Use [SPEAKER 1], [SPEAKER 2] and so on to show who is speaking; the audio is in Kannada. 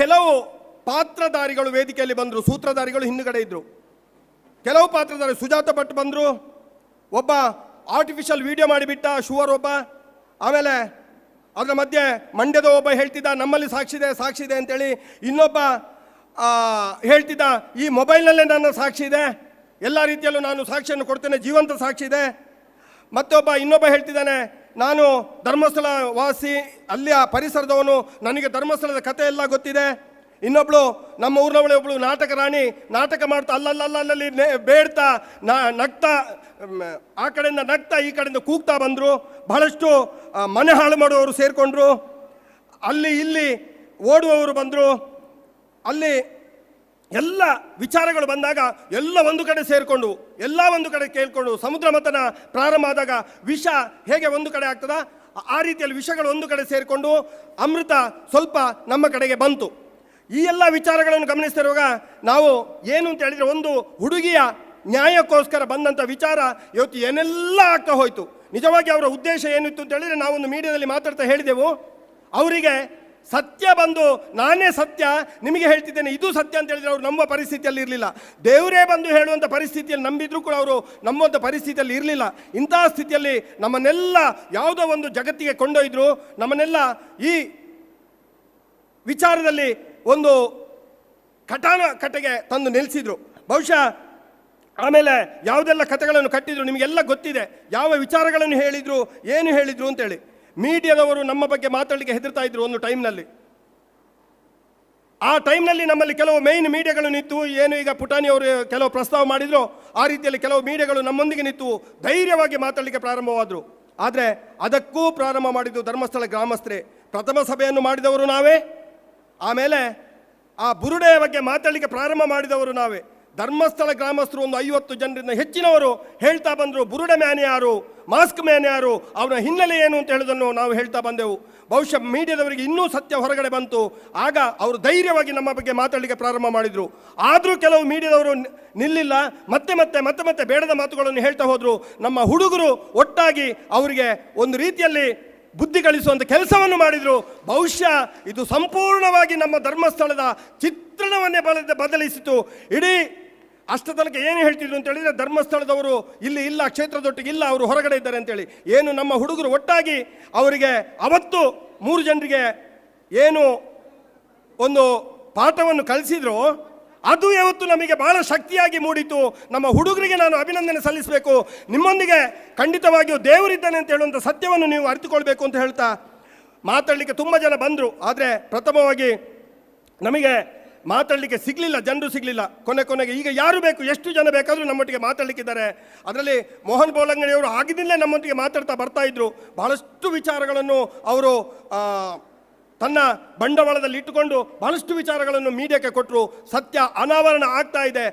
[SPEAKER 1] ಕೆಲವು ಪಾತ್ರಧಾರಿಗಳು ವೇದಿಕೆಯಲ್ಲಿ ಬಂದರು, ಸೂತ್ರಧಾರಿಗಳು ಹಿಂದುಗಡೆ ಇದ್ದರು ಕೆಲವು ಪಾತ್ರಧಾರಿ ಸುಜಾತ ಭಟ್ ಬಂದರು, ಒಬ್ಬ ಆರ್ಟಿಫಿಷಿಯಲ್ ವಿಡಿಯೋ ಮಾಡಿಬಿಟ್ಟ, ಶುವರ್ ಒಬ್ಬ. ಆಮೇಲೆ ಅದರ ಮಧ್ಯೆ ಮಂಡ್ಯದ ಒಬ್ಬ ಹೇಳ್ತಿದ್ದ, ನಮ್ಮಲ್ಲಿ ಸಾಕ್ಷಿದೆ ಸಾಕ್ಷಿದೆ ಅಂತೇಳಿ ಇನ್ನೊಬ್ಬ ಹೇಳ್ತಿದ್ದ, ಈ ಮೊಬೈಲ್ನಲ್ಲೇ ನನ್ನ ಸಾಕ್ಷಿ ಇದೆ, ಎಲ್ಲ ರೀತಿಯಲ್ಲೂ ನಾನು ಸಾಕ್ಷಿಯನ್ನು ಕೊಡ್ತೇನೆ, ಜೀವಂತ ಸಾಕ್ಷಿ ಇದೆ. ಮತ್ತೊಬ್ಬ ಇನ್ನೊಬ್ಬ ಹೇಳ್ತಿದ್ದಾನೆ ನಾನು ಧರ್ಮಸ್ಥಳ ವಾಸಿ ಅಲ್ಲಿಯ ಪರಿಸರದವನು, ನನಗೆ ಧರ್ಮಸ್ಥಳದ ಕಥೆ ಎಲ್ಲ ಗೊತ್ತಿದೆ. ಇನ್ನೊಬ್ಳು, ನಮ್ಮ ಊರಿನವಳೆ ಒಬ್ಳು ನಾಟಕ ರಾಣಿ, ನಾಟಕ ಮಾಡ್ತಾ ಅಲ್ಲಲ್ಲಲ್ಲಲ್ಲಿ ಬೇಡ್ತಾ ನಗ್ತಾ ಆ ಕಡೆಯಿಂದ ನಗ್ತಾ, ಈ ಕಡೆಯಿಂದ ಕೂಗ್ತಾ ಬಂದರು. ಬಹಳಷ್ಟು ಮನೆ ಹಾಳು ಮಾಡುವವರು ಸೇರಿಕೊಂಡ್ರು. ಅಲ್ಲಿ ಇಲ್ಲಿ ಓಡುವವರು ಬಂದರು. ಅಲ್ಲಿ ಎಲ್ಲ ವಿಚಾರಗಳು ಬಂದಾಗ ಎಲ್ಲ ಒಂದು ಕಡೆ ಸೇರಿಕೊಂಡು, ಎಲ್ಲ ಒಂದು ಕಡೆ ಕೇಳಿಕೊಂಡು ಸಮುದ್ರ ಮತನ ಪ್ರಾರಂಭ ಆದಾಗ ವಿಷ ಹೇಗೆ ಒಂದು ಕಡೆ ಆಗ್ತದ? ಆ- ರೀತಿಯಲ್ಲಿ ವಿಷಗಳು ಒಂದು ಕಡೆ ಸೇರಿಕೊಂಡು ಅಮೃತ ಸ್ವಲ್ಪ ನಮ್ಮ ಕಡೆಗೆ ಬಂತು. ಈ ಎಲ್ಲ ವಿಚಾರಗಳನ್ನು ಗಮನಿಸ್ತಿರುವಾಗ ನಾವು ಏನು ಅಂತ ಹೇಳಿದರೆ ಒಂದು ಹುಡುಗಿಯ ನ್ಯಾಯಕ್ಕೋಸ್ಕರ ಬಂದಂಥ ವಿಚಾರ ಇವತ್ತು ಏನೆಲ್ಲ ಆಗ್ತಾ ಹೋಯಿತು. ನಿಜವಾಗಿ ಅವರ ಉದ್ದೇಶ ಏನಿತ್ತು ಅಂತ ಹೇಳಿದರೆ ನಾವೊಂದು ಮೀಡಿಯಾದಲ್ಲಿ ಮಾತಾಡ್ತಾ ಹೇಳಿದೆವು. ಅವರಿಗೆ ಸತ್ಯ ಬಂದು ನಾನೇ ಸತ್ಯ, ನಿಮಗೆ ಹೇಳ್ತಿದ್ದೇನೆ, ಇದು ಸತ್ಯ ಅಂತ ಹೇಳಿದ್ರೆ ಅವರು ನಮ್ಮ ಪರಿಸ್ಥಿತಿಯಲ್ಲಿ ಇರಲಿಲ್ಲ. ದೇವರೇ ಬಂದು ಹೇಳುವಂಥ ಪರಿಸ್ಥಿತಿಯಲ್ಲಿ ನಂಬಿದ್ರು ಕೂಡ ಅವರು ನಂಬುವಂಥ ಪರಿಸ್ಥಿತಿಯಲ್ಲಿ ಇರಲಿಲ್ಲ. ಇಂತಹ ಸ್ಥಿತಿಯಲ್ಲಿ ನಮ್ಮನ್ನೆಲ್ಲ ಯಾವುದೋ ಒಂದು ಜಗತ್ತಿಗೆ ಕೊಂಡೊಯ್ದರು, ನಮ್ಮನ್ನೆಲ್ಲ ಈ ವಿಚಾರದಲ್ಲಿ ಒಂದು ಕಟಾನ ಕಟ್ಟೆಗೆ ತಂದು ನಿಲ್ಲಿಸಿದ್ರು ಬಹುಶಃ ಆಮೇಲೆ ಯಾವುದೆಲ್ಲ ಕಥೆಗಳನ್ನು ಕಟ್ಟಿದ್ರು ನಿಮಗೆಲ್ಲ ಗೊತ್ತಿದೆ. ಯಾವ ವಿಚಾರಗಳನ್ನು ಹೇಳಿದ್ರು, ಏನು ಹೇಳಿದ್ರು ಅಂತೇಳಿ. ಮೀಡಿಯಾದವರು ನಮ್ಮ ಬಗ್ಗೆ ಮಾತಾಡಲಿಕ್ಕೆ ಹೆದರ್ತಾ ಇದ್ರು ಒಂದು ಟೈಮ್ನಲ್ಲಿ. ಆ ಟೈಮ್ನಲ್ಲಿ ನಮ್ಮಲ್ಲಿ ಕೆಲವು ಮೇಯ್ನ್ ಮೀಡಿಯಾಗಳು ನಿಂತು, ಏನು ಈಗ ಪುಟಾಣಿ ಅವರು ಕೆಲವು ಪ್ರಸ್ತಾವ ಮಾಡಿದ್ರು, ಆ ರೀತಿಯಲ್ಲಿ ಕೆಲವು ಮೀಡಿಯಾಗಳು ನಮ್ಮೊಂದಿಗೆ ನಿಂತು ಧೈರ್ಯವಾಗಿ ಮಾತಾಡಲಿಕ್ಕೆ ಪ್ರಾರಂಭವಾದರು. ಆದರೆ ಅದಕ್ಕೂ ಪ್ರಾರಂಭ ಮಾಡಿದ್ದು ಧರ್ಮಸ್ಥಳ ಗ್ರಾಮಸ್ಥರೇ. ಪ್ರಥಮ ಸಭೆಯನ್ನು ಮಾಡಿದವರು ನಾವೇ. ಆಮೇಲೆ ಆ ಬುರುಡೆಯ ಬಗ್ಗೆ ಮಾತಾಡಲಿಕ್ಕೆ ಪ್ರಾರಂಭ ಮಾಡಿದವರು ನಾವೇ. ಧರ್ಮಸ್ಥಳ ಗ್ರಾಮಸ್ಥರು ಒಂದು ಐವತ್ತು ಜನರಿಂದ ಹೆಚ್ಚಿನವರು ಹೇಳ್ತಾ ಬಂದರು, ಬುರುಡ ಮ್ಯಾನ್ ಯಾರು? ಮಾಸ್ಕ್ ಮ್ಯಾನ್ ಯಾರು? ಅವನ ಹಿನ್ನೆಲೆ ಏನು? ಅಂತ ಹೇಳೋದನ್ನು ನಾವು ಹೇಳ್ತಾ ಬಂದೆವು. ಬಹುಶಃ ಮೀಡಿಯಾದವರಿಗೆ ಇನ್ನೂ ಸತ್ಯ ಹೊರಗಡೆ ಬಂತು. ಆಗ ಅವರು ಧೈರ್ಯವಾಗಿ ನಮ್ಮ ಬಗ್ಗೆ ಮಾತಾಡಲಿಕ್ಕೆ ಪ್ರಾರಂಭ ಮಾಡಿದರು. ಆದರೂ ಕೆಲವು ಮೀಡಿಯಾದವರು ನಿಲ್ಲಿಲ್ಲ. ಮತ್ತೆ ಮತ್ತೆ ಮತ್ತೆ ಮತ್ತೆ ಬೇಡದ ಮಾತುಗಳನ್ನು ಹೇಳ್ತಾ ಹೋದರು. ನಮ್ಮ ಹುಡುಗರು ಒಟ್ಟಾಗಿ ಅವರಿಗೆ ಒಂದು ರೀತಿಯಲ್ಲಿ ಬುದ್ಧಿ ಗಳಿಸುವಂಥ ಕೆಲಸವನ್ನು ಮಾಡಿದರು. ಬಹುಶಃ ಇದು ಸಂಪೂರ್ಣವಾಗಿ ನಮ್ಮ ಧರ್ಮಸ್ಥಳದ ಚಿತ್ರಣವನ್ನೇ ಬದಲಿಸಿತು. ಇಡೀ ಅಷ್ಟ ಏನು ಹೇಳ್ತಿದ್ರು ಅಂತ ಹೇಳಿದ್ರೆ ಧರ್ಮಸ್ಥಳದವರು, ಇಲ್ಲಿ ಇಲ್ಲ, ಕ್ಷೇತ್ರದೊಟ್ಟಿಗೆ ಇಲ್ಲ, ಅವರು ಹೊರಗಡೆ ಇದ್ದಾರೆ ಅಂತೇಳಿ ಏನು ನಮ್ಮ ಹುಡುಗರು ಒಟ್ಟಾಗಿ ಅವರಿಗೆ ಅವತ್ತು ಮೂರು ಜನರಿಗೆ ಏನು ಒಂದು ಪಾಠವನ್ನು ಕಲಿಸಿದ್ರು, ಅದು ಯಾವತ್ತು ನಮಗೆ ಬಹಳ ಶಕ್ತಿಯಾಗಿ ಮೂಡಿತು. ನಮ್ಮ ಹುಡುಗರಿಗೆ ನಾನು ಅಭಿನಂದನೆ ಸಲ್ಲಿಸಬೇಕು. ನಿಮ್ಮೊಂದಿಗೆ ಖಂಡಿತವಾಗಿಯೂ ದೇವರಿದ್ದಾನೆ ಅಂತ ಹೇಳುವಂಥ ಸತ್ಯವನ್ನು ನೀವು ಅರಿತುಕೊಳ್ಬೇಕು ಅಂತ ಹೇಳ್ತಾ ಮಾತಾಡಲಿಕ್ಕೆ ತುಂಬ ಜನ ಬಂದರು. ಆದರೆ ಪ್ರಥಮವಾಗಿ ನಮಗೆ ಮಾತಾಡಲಿಕ್ಕೆ ಸಿಗಲಿಲ್ಲ, ಜನರು ಸಿಗಲಿಲ್ಲ. ಕೊನೆ ಕೊನೆಗೆ ಈಗ ಯಾರು ಬೇಕು, ಎಷ್ಟು ಜನ ಬೇಕಾದರೂ ನಮ್ಮೊಟ್ಟಿಗೆ ಮಾತಾಡಲಿಕ್ಕಿದ್ದಾರೆ. ಅದರಲ್ಲಿ ಮೋಹನ್ ಬೋಲಂಗಡಿಯವರು ಆಗಿದ್ದಲ್ಲೇ ನಮ್ಮೊಟ್ಟಿಗೆ ಮಾತಾಡ್ತಾ ಬರ್ತಾ ಇದ್ದರು ಬಹಳಷ್ಟು ವಿಚಾರಗಳನ್ನು ಅವರು ತನ್ನ ಬಂಡವಾಳದಲ್ಲಿ ಇಟ್ಟುಕೊಂಡು ಬಹಳಷ್ಟು ವಿಚಾರಗಳನ್ನು ಮೀಡಿಯಾಕ್ಕೆ ಕೊಟ್ಟರು ಸತ್ಯ ಅನಾವರಣ ಆಗ್ತಾ ಇದೆ.